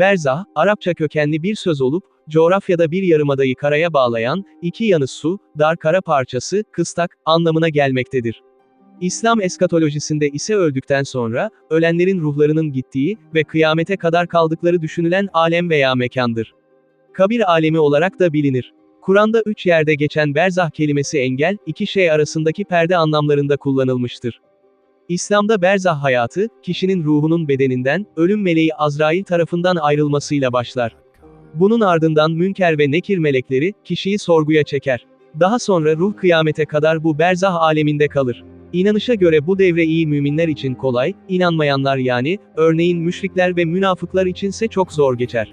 Berzah, Arapça kökenli bir söz olup, coğrafyada bir yarımadayı karaya bağlayan, iki yanı su, dar kara parçası, kıstak, anlamına gelmektedir. İslam eskatolojisinde ise öldükten sonra, ölenlerin ruhlarının gittiği ve kıyamete kadar kaldıkları düşünülen alem veya mekandır. Kabir alemi olarak da bilinir. Kur'an'da üç yerde geçen berzah kelimesi engel, iki şey arasındaki perde anlamlarında kullanılmıştır. İslam'da berzah hayatı, kişinin ruhunun bedeninden, ölüm meleği Azrail tarafından ayrılmasıyla başlar. Bunun ardından Münker ve Nekir melekleri, kişiyi sorguya çeker. Daha sonra ruh kıyamete kadar bu berzah aleminde kalır. İnanışa göre bu devre iyi müminler için kolay, inanmayanlar yani, örneğin müşrikler ve münafıklar içinse çok zor geçer.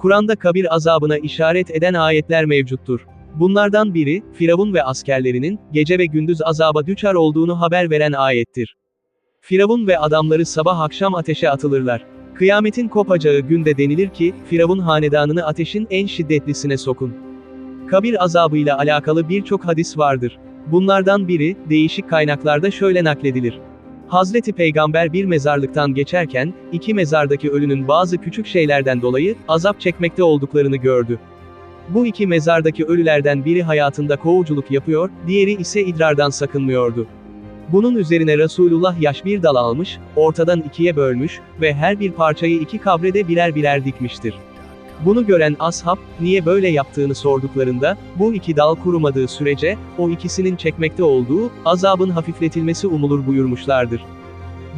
Kur'an'da kabir azabına işaret eden ayetler mevcuttur. Bunlardan biri, Firavun ve askerlerinin, gece ve gündüz azaba düçar olduğunu haber veren ayettir. Firavun ve adamları sabah akşam ateşe atılırlar. Kıyametin kopacağı günde denilir ki, Firavun hanedanını ateşin en şiddetlisine sokun. Kabir azabıyla alakalı birçok hadis vardır. Bunlardan biri, değişik kaynaklarda şöyle nakledilir. Hazreti Peygamber bir mezarlıktan geçerken, iki mezardaki ölünün bazı küçük şeylerden dolayı, azap çekmekte olduklarını gördü. Bu iki mezardaki ölülerden biri hayatında kovuculuk yapıyor, diğeri ise idrardan sakınmıyordu. Bunun üzerine Resulullah yaş bir dal almış, ortadan ikiye bölmüş ve her bir parçayı iki kabrede birer birer dikmiştir. Bunu gören ashab, niye böyle yaptığını sorduklarında, bu iki dal kurumadığı sürece, o ikisinin çekmekte olduğu, azabın hafifletilmesi umulur buyurmuşlardır.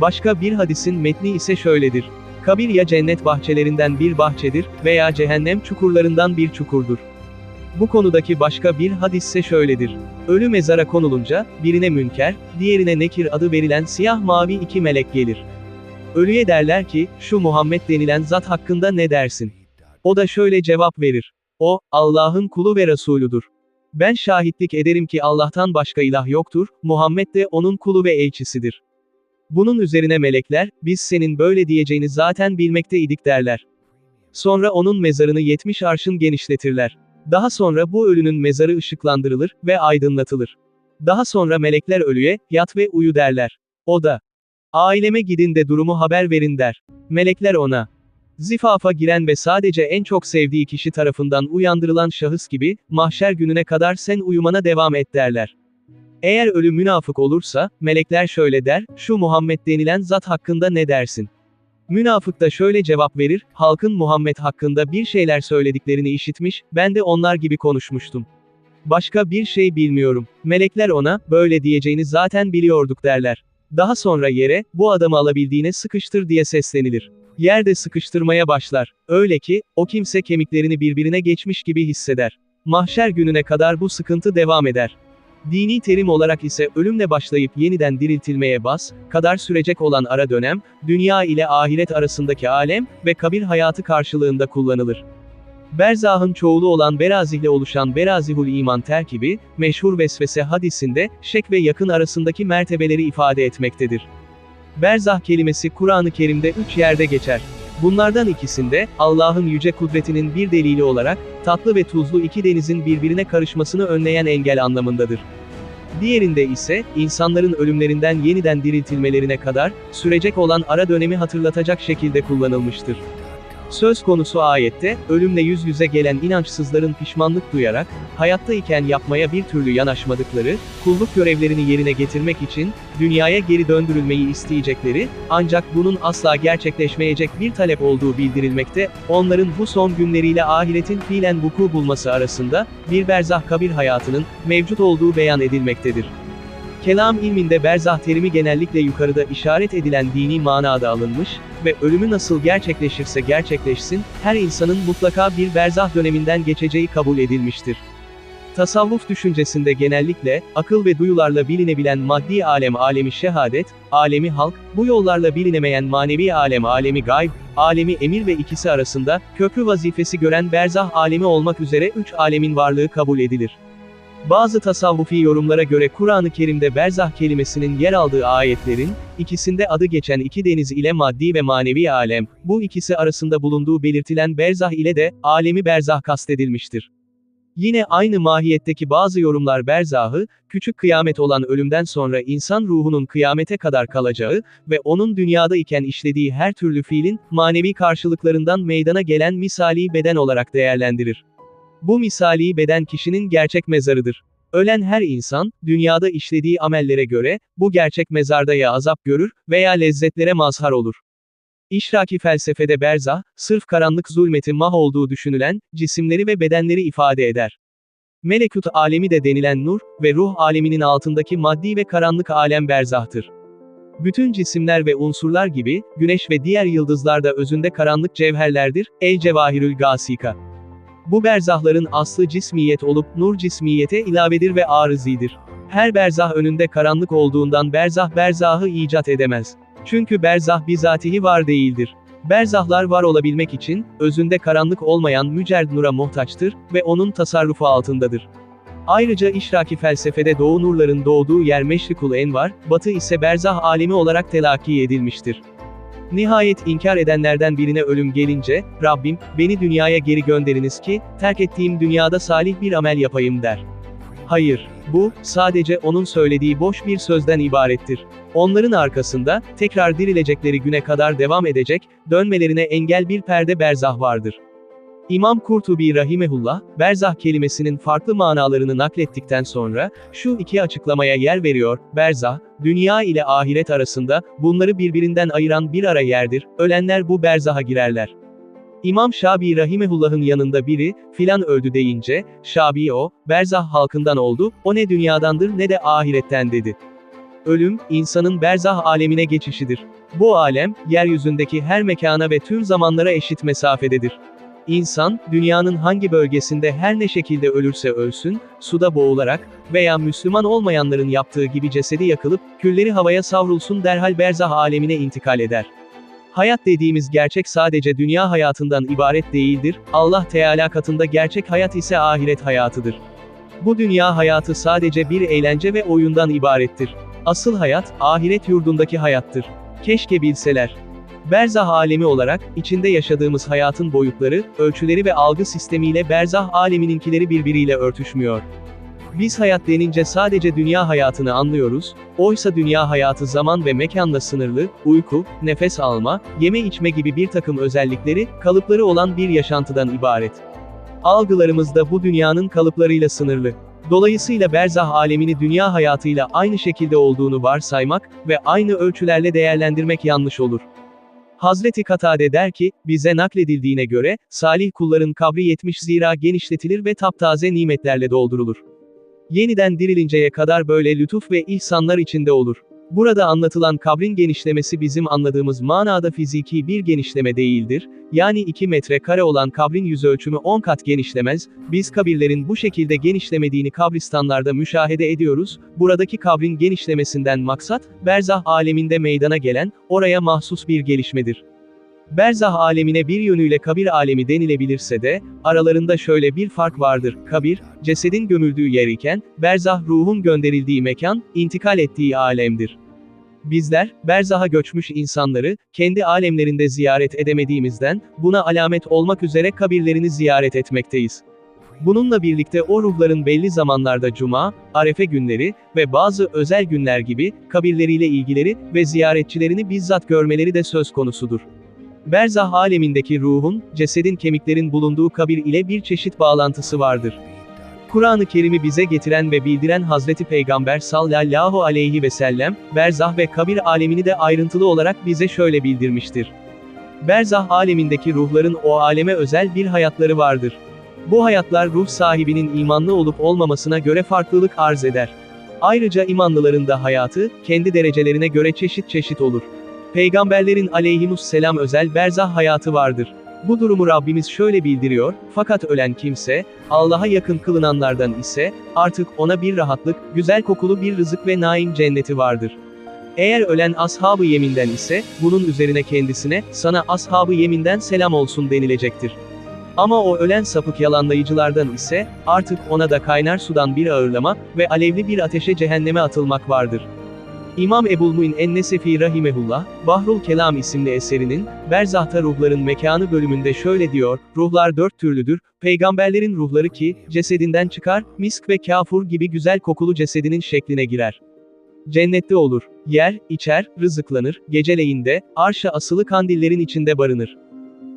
Başka bir hadisin metni ise şöyledir. Kabir ya cennet bahçelerinden bir bahçedir, veya cehennem çukurlarından bir çukurdur. Bu konudaki başka bir hadis ise şöyledir. Ölü mezara konulunca, birine münker, diğerine nekir adı verilen siyah mavi iki melek gelir. Ölüye derler ki, şu Muhammed denilen zat hakkında ne dersin? O da şöyle cevap verir. O, Allah'ın kulu ve Resuludur. Ben şahitlik ederim ki Allah'tan başka ilah yoktur, Muhammed de onun kulu ve elçisidir. Bunun üzerine melekler, biz senin böyle diyeceğini zaten bilmekteydik derler. Sonra onun mezarını 70 arşın genişletirler. Daha sonra bu ölünün mezarı ışıklandırılır ve aydınlatılır. Daha sonra melekler ölüye, yat ve uyu derler. O da, aileme gidin de durumu haber verin der. Melekler ona, zifafa giren ve sadece en çok sevdiği kişi tarafından uyandırılan şahıs gibi, mahşer gününe kadar sen uyumana devam et derler. Eğer ölü münafık olursa, melekler şöyle der, şu Muhammed denilen zat hakkında ne dersin? Münafık da şöyle cevap verir, halkın Muhammed hakkında bir şeyler söylediklerini işitmiş, ben de onlar gibi konuşmuştum. Başka bir şey bilmiyorum. Melekler ona, böyle diyeceğini zaten biliyorduk derler. Daha sonra yere, bu adamı alabildiğine sıkıştır diye seslenilir. Yerde sıkıştırmaya başlar. Öyle ki, o kimse kemiklerini birbirine geçmiş gibi hisseder. Mahşer gününe kadar bu sıkıntı devam eder. Dini terim olarak ise ölümle başlayıp yeniden diriltilmeye bas, kadar sürecek olan ara dönem, dünya ile ahiret arasındaki alem ve kabir hayatı karşılığında kullanılır. Berzah'ın çoğulu olan berazih ile oluşan berazihul iman terkibi, meşhur vesvese hadisinde, şek ve yakın arasındaki mertebeleri ifade etmektedir. Berzah kelimesi Kur'an-ı Kerim'de üç yerde geçer. Bunlardan ikisinde, Allah'ın yüce kudretinin bir delili olarak, tatlı ve tuzlu iki denizin birbirine karışmasını önleyen engel anlamındadır. Diğerinde ise, insanların ölümlerinden yeniden diriltilmelerine kadar, sürecek olan ara dönemi hatırlatacak şekilde kullanılmıştır. Söz konusu ayette, ölümle yüz yüze gelen inançsızların pişmanlık duyarak, hayatta iken yapmaya bir türlü yanaşmadıkları, kulluk görevlerini yerine getirmek için, dünyaya geri döndürülmeyi isteyecekleri, ancak bunun asla gerçekleşmeyecek bir talep olduğu bildirilmekte, onların bu son günleriyle ahiretin fiilen vuku bulması arasında, bir berzah kabir hayatının, mevcut olduğu beyan edilmektedir. Kelam ilminde berzah terimi genellikle yukarıda işaret edilen dini manada alınmış ve ölümü nasıl gerçekleşirse gerçekleşsin, her insanın mutlaka bir berzah döneminden geçeceği kabul edilmiştir. Tasavvuf düşüncesinde genellikle, akıl ve duyularla bilinebilen maddi alem alemi şehadet, alemi halk, bu yollarla bilinemeyen manevi alem alemi gayb, alemi emir ve ikisi arasında, köprü vazifesi gören berzah alemi olmak üzere üç alemin varlığı kabul edilir. Bazı tasavvufi yorumlara göre Kur'an-ı Kerim'de berzah kelimesinin yer aldığı ayetlerin, ikisinde adı geçen iki deniz ile maddi ve manevi alem, bu ikisi arasında bulunduğu belirtilen berzah ile de, alemi berzah kastedilmiştir. Yine aynı mahiyetteki bazı yorumlar berzahı, küçük kıyamet olan ölümden sonra insan ruhunun kıyamete kadar kalacağı ve onun dünyada iken işlediği her türlü fiilin, manevi karşılıklarından meydana gelen misali beden olarak değerlendirir. Bu misali beden kişinin gerçek mezarıdır. Ölen her insan, dünyada işlediği amellere göre, bu gerçek mezarda ya azap görür, veya lezzetlere mazhar olur. İşraki felsefede berzah, sırf karanlık zulmeti mah olduğu düşünülen, cisimleri ve bedenleri ifade eder. Melekut alemi de denilen nur ve ruh aleminin altındaki maddi ve karanlık alem berzahtır. Bütün cisimler ve unsurlar gibi, güneş ve diğer yıldızlar da özünde karanlık cevherlerdir, el cevahirül gasika. Bu berzahların aslı cismiyet olup, nur cismiyete ilavedir ve arızidir. Her berzah önünde karanlık olduğundan berzah berzahı icat edemez. Çünkü berzah bizatihi var değildir. Berzahlar var olabilmek için, özünde karanlık olmayan mücerd nura muhtaçtır ve onun tasarrufu altındadır. Ayrıca işraki felsefede doğu nurların doğduğu yer Meşrikul Envar, batı ise berzah alemi olarak telakki edilmiştir. Nihayet inkar edenlerden birine ölüm gelince, Rabbim, beni dünyaya geri gönderiniz ki, terk ettiğim dünyada salih bir amel yapayım der. Hayır, bu, sadece onun söylediği boş bir sözden ibarettir. Onların arkasında, tekrar dirilecekleri güne kadar devam edecek, dönmelerine engel bir perde berzah vardır. İmam Kurtubi Rahimehullah, berzah kelimesinin farklı manalarını naklettikten sonra, şu iki açıklamaya yer veriyor, berzah, dünya ile ahiret arasında, bunları birbirinden ayıran bir ara yerdir, ölenler bu berzaha girerler. İmam Şabi Rahimehullah'ın yanında biri, filan öldü deyince, Şabi o, berzah halkından oldu, o ne dünyadandır ne de ahiretten dedi. Ölüm, insanın berzah alemine geçişidir. Bu alem, yeryüzündeki her mekana ve tüm zamanlara eşit mesafededir. İnsan, dünyanın hangi bölgesinde her ne şekilde ölürse ölsün, suda boğularak veya Müslüman olmayanların yaptığı gibi cesedi yakılıp, külleri havaya savrulsun derhal berzah alemine intikal eder. Hayat dediğimiz gerçek sadece dünya hayatından ibaret değildir, Allah Teala katında gerçek hayat ise ahiret hayatıdır. Bu dünya hayatı sadece bir eğlence ve oyundan ibarettir. Asıl hayat, ahiret yurdundaki hayattır. Keşke bilseler. Berzah alemi olarak, içinde yaşadığımız hayatın boyutları, ölçüleri ve algı sistemiyle berzah alemininkileri birbiriyle örtüşmüyor. Biz hayat denince sadece dünya hayatını anlıyoruz, oysa dünya hayatı zaman ve mekanla sınırlı, uyku, nefes alma, yeme içme gibi bir takım özellikleri, kalıpları olan bir yaşantıdan ibaret. Algılarımız da bu dünyanın kalıplarıyla sınırlı. Dolayısıyla berzah alemini dünya hayatıyla aynı şekilde olduğunu varsaymak ve aynı ölçülerle değerlendirmek yanlış olur. Hazreti Katade der ki, bize nakledildiğine göre, salih kulların kabri 70 zira genişletilir ve taptaze nimetlerle doldurulur. Yeniden dirilinceye kadar böyle lütuf ve ihsanlar içinde olur. Burada anlatılan kabrin genişlemesi bizim anladığımız manada fiziki bir genişleme değildir, yani 2 metre kare olan kabrin yüz ölçümü 10 kat genişlemez, biz kabirlerin bu şekilde genişlemediğini kabristanlarda müşahede ediyoruz, buradaki kabrin genişlemesinden maksat, berzah aleminde meydana gelen, oraya mahsus bir gelişmedir. Berzah alemine bir yönüyle kabir alemi denilebilirse de, aralarında şöyle bir fark vardır, kabir, cesedin gömüldüğü yer iken, berzah ruhun gönderildiği mekan, intikal ettiği alemdir. Bizler, berzaha göçmüş insanları, kendi alemlerinde ziyaret edemediğimizden, buna alamet olmak üzere kabirlerini ziyaret etmekteyiz. Bununla birlikte o ruhların belli zamanlarda cuma, arefe günleri ve bazı özel günler gibi, kabirleriyle ilgileri ve ziyaretçilerini bizzat görmeleri de söz konusudur. Berzah alemindeki ruhun, cesedin kemiklerin bulunduğu kabir ile bir çeşit bağlantısı vardır. Kur'an-ı Kerim'i bize getiren ve bildiren Hazreti Peygamber sallallahu aleyhi ve sellem, berzah ve kabir alemini de ayrıntılı olarak bize şöyle bildirmiştir. Berzah alemindeki ruhların o aleme özel bir hayatları vardır. Bu hayatlar ruh sahibinin imanlı olup olmamasına göre farklılık arz eder. Ayrıca imanlıların da hayatı, kendi derecelerine göre çeşit çeşit olur. Peygamberlerin aleyhimusselam özel berzah hayatı vardır. Bu durumu Rabbimiz şöyle bildiriyor, fakat ölen kimse, Allah'a yakın kılınanlardan ise, artık ona bir rahatlık, güzel kokulu bir rızık ve naim cenneti vardır. Eğer ölen ashab-ı yeminden ise, bunun üzerine kendisine, sana ashab-ı yeminden selam olsun denilecektir. Ama o ölen sapık yalanlayıcılardan ise, artık ona da kaynar sudan bir ağırlama ve alevli bir ateşe cehenneme atılmak vardır. İmam Ebulmuin en-Nesefi Rahimehullah, Bahrul Kelam isimli eserinin, Berzah'ta ruhların mekanı bölümünde şöyle diyor, ruhlar dört türlüdür, peygamberlerin ruhları ki, cesedinden çıkar, misk ve kafur gibi güzel kokulu cesedinin şekline girer. Cennette olur, yer, içer, rızıklanır, geceleyinde, arşa asılı kandillerin içinde barınır.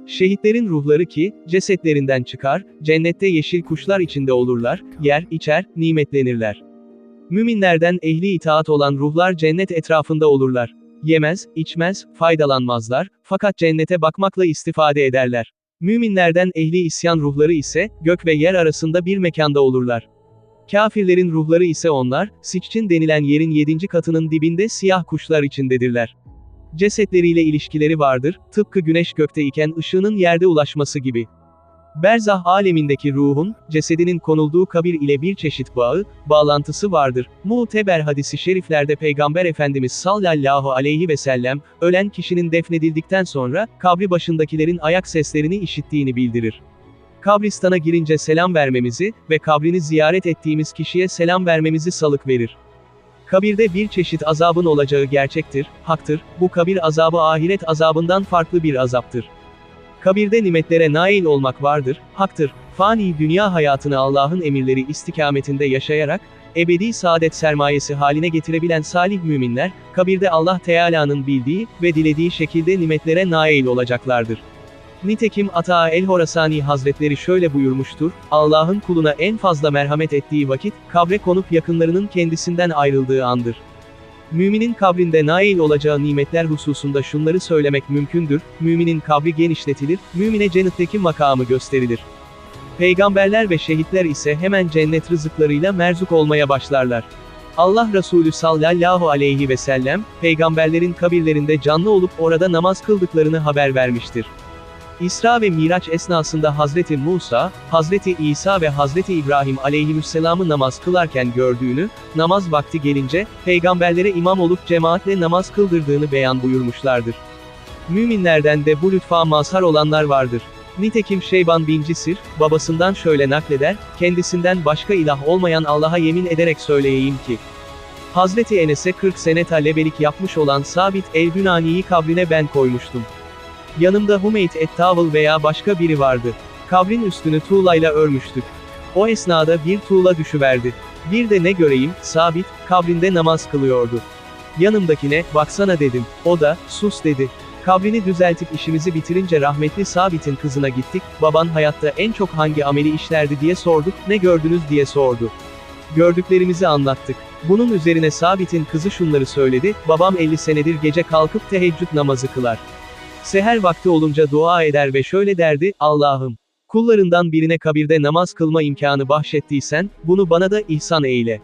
Şehitlerin ruhları ki, cesetlerinden çıkar, cennette yeşil kuşlar içinde olurlar, yer, içer, nimetlenirler. Müminlerden ehli itaat olan ruhlar cennet etrafında olurlar. Yemez, içmez, faydalanmazlar, fakat cennete bakmakla istifade ederler. Müminlerden ehli isyan ruhları ise, gök ve yer arasında bir mekanda olurlar. Kafirlerin ruhları ise onlar, Siççin denilen yerin yedinci katının dibinde siyah kuşlar içindedirler. Cesetleriyle ilişkileri vardır, tıpkı güneş gökte iken ışığının yerde ulaşması gibi. Berzah alemindeki ruhun, cesedinin konulduğu kabir ile bir çeşit bağı, bağlantısı vardır. Muteber hadisi şeriflerde Peygamber Efendimiz sallallahu aleyhi ve sellem, ölen kişinin defnedildikten sonra, kabri başındakilerin ayak seslerini işittiğini bildirir. Kabristana girince selam vermemizi ve kabrini ziyaret ettiğimiz kişiye selam vermemizi salık verir. Kabirde bir çeşit azabın olacağı gerçektir, haktır, bu kabir azabı ahiret azabından farklı bir azaptır. Kabirde nimetlere nail olmak vardır, haktır, fani dünya hayatını Allah'ın emirleri istikametinde yaşayarak, ebedi saadet sermayesi haline getirebilen salih müminler, kabirde Allah Teala'nın bildiği ve dilediği şekilde nimetlere nail olacaklardır. Nitekim Ata el-Horasani Hazretleri şöyle buyurmuştur, Allah'ın kuluna en fazla merhamet ettiği vakit, kabre konup yakınlarının kendisinden ayrıldığı andır. Müminin kabrinde nail olacağı nimetler hususunda şunları söylemek mümkündür, müminin kabri genişletilir, mümine cennetteki makamı gösterilir. Peygamberler ve şehitler ise hemen cennet rızıklarıyla merzuk olmaya başlarlar. Allah Resulü sallallahu aleyhi ve sellem, peygamberlerin kabirlerinde canlı olup orada namaz kıldıklarını haber vermiştir. İsra ve Miraç esnasında Hazreti Musa, Hazreti İsa ve Hazreti İbrahim aleyhisselamı namaz kılarken gördüğünü, namaz vakti gelince, peygamberlere imam olup cemaatle namaz kıldırdığını beyan buyurmuşlardır. Müminlerden de bu lütfa mazhar olanlar vardır. Nitekim Şeyban bin Cisir, babasından şöyle nakleder, kendisinden başka ilah olmayan Allah'a yemin ederek söyleyeyim ki, Hazreti Enes'e 40 sene talebelik yapmış olan Sabit el-Günani'yi kabrine ben koymuştum. Yanımda Humeyt et-Tavıl veya başka biri vardı. Kabrin üstünü tuğlayla örmüştük. O esnada bir tuğla düşüverdi. Bir de ne göreyim, sabit, kabrinde namaz kılıyordu. Yanımdakine, baksana dedim. O da, sus dedi. Kabrini düzeltip işimizi bitirince rahmetli Sabit'in kızına gittik, baban hayatta en çok hangi ameli işlerdi diye sorduk, ne gördünüz diye sordu. Gördüklerimizi anlattık. Bunun üzerine Sabit'in kızı şunları söyledi, babam 50 senedir gece kalkıp teheccüd namazı kılar. Seher vakti olunca dua eder ve şöyle derdi, Allah'ım, kullarından birine kabirde namaz kılma imkanı bahşettiysen, bunu bana da ihsan eyle.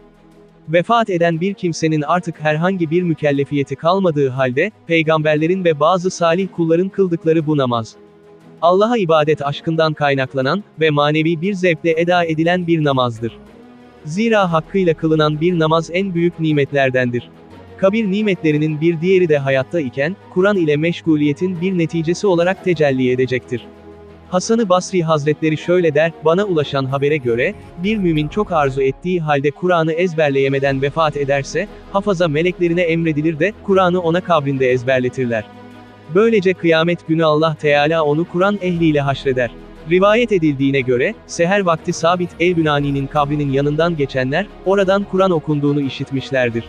Vefat eden bir kimsenin artık herhangi bir mükellefiyeti kalmadığı halde, peygamberlerin ve bazı salih kulların kıldıkları bu namaz. Allah'a ibadet aşkından kaynaklanan ve manevi bir zevkle eda edilen bir namazdır. Zira hakkıyla kılınan bir namaz en büyük nimetlerdendir. Kabir nimetlerinin bir diğeri de hayatta iken, Kur'an ile meşguliyetin bir neticesi olarak tecelli edecektir. Hasan-ı Basri Hazretleri şöyle der, bana ulaşan habere göre, bir mümin çok arzu ettiği halde Kur'an'ı ezberleyemeden vefat ederse, hafaza meleklerine emredilir de, Kur'an'ı ona kabrinde ezberletirler. Böylece kıyamet günü Allah Teala onu Kur'an ehliyle haşreder. Rivayet edildiğine göre, seher vakti Sabit el-Bünani'nin kabrinin yanından geçenler, oradan Kur'an okunduğunu işitmişlerdir.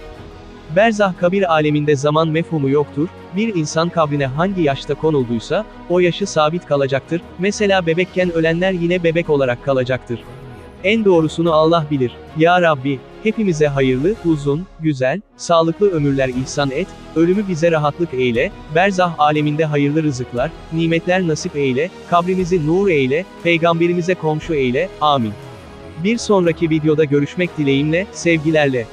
Berzah kabir aleminde zaman mefhumu yoktur, bir insan kabrine hangi yaşta konulduysa, o yaşı sabit kalacaktır, mesela bebekken ölenler yine bebek olarak kalacaktır. En doğrusunu Allah bilir. Ya Rabbi, hepimize hayırlı, uzun, güzel, sağlıklı ömürler ihsan et, ölümü bize rahatlık eyle, berzah aleminde hayırlı rızıklar, nimetler nasip eyle, kabrimizi nur eyle, peygamberimize komşu eyle, amin. Bir sonraki videoda görüşmek dileğimle, sevgilerle.